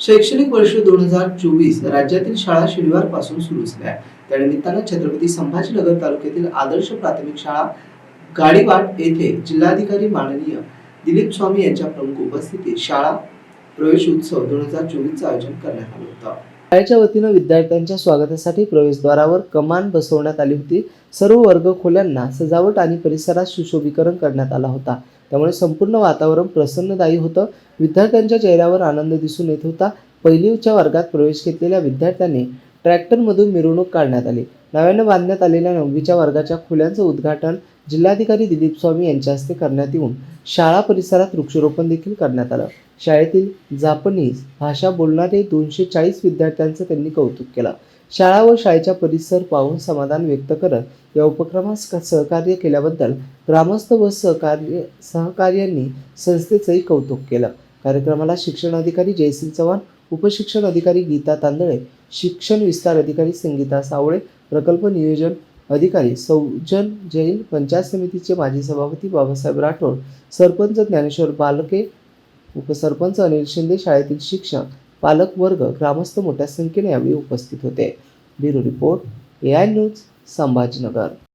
शैक्षणिक वर्ष दोन हजार चोवीस राज्यातील शाळा शनिवारपासून सुरू झाल्या. त्यानिमित्तानं छत्रपती संभाजीनगर तालुक्यातील आदर्श प्राथमिक शाळा गाडीवाट येथे जिल्हाधिकारी माननीय दिलीप स्वामी यांच्या प्रमुख उपस्थितीत शाळा प्रवेश उत्सव दोन हजार चोवीसचं आयोजन करण्यात आलं होतं. शाळेच्या वतीनं विद्यार्थ्यांच्या स्वागतासाठी प्रवेशद्वारावर कमान बसवण्यात आली होती. सर्व वर्ग खोल्यांना सजावट आणि परिसरात सुशोभीकरण करण्यात आला होता. त्यामुळे संपूर्ण वातावरण प्रसन्नदायी होतं. विद्यार्थ्यांच्या चेहऱ्यावर आनंद दिसून येत होता. पहिलीच्या वर्गात प्रवेश घेतलेल्या विद्यार्थ्यांनी ट्रॅक्टरमधून मिरवणूक काढण्यात आली. नव्यानं बांधण्यात आलेल्या नववीच्या वर्गाच्या खोल्यांचं उद्घाटन जिल्हाधिकारी दिलीप स्वामी यांच्या हस्ते करण्यात येऊन शाळा परिसरात वृक्षारोपण देखील करण्यात आलं. शाळेतील जापनीज भाषा बोलणारे दोनशे चाळीस विद्यार्थ्यांचं त्यांनी कौतुक केलं. शाळा व शाळेचा परिसर पाहून समाधान व्यक्त करत या उपक्रमास सहकार्य केल्याबद्दल ग्रामस्थ व सहकार्य सहकार्यांनी संस्थेचंही कौतुक केलं. कार्यक्रमाला शिक्षण अधिकारी जयसिंग चव्हाण उपशिक्षण अधिकारी गीता तांदळे शिक्षण विस्तार अधिकारी संगीता सावळे प्रकल्प नियोजन अधिकारी सौजन जैन पंचायत समितीचे माजी सभापती बाबासाहेब राठोड सरपंच ज्ञानेश्वर बालके उपसरपंच अनिल शिंदे शाळेतील शिक्षक पालकवर्ग ग्रामस्थ मोठ्या संख्येने यावेळी उपस्थित होते. Bureau report A I news Sambhajinagar.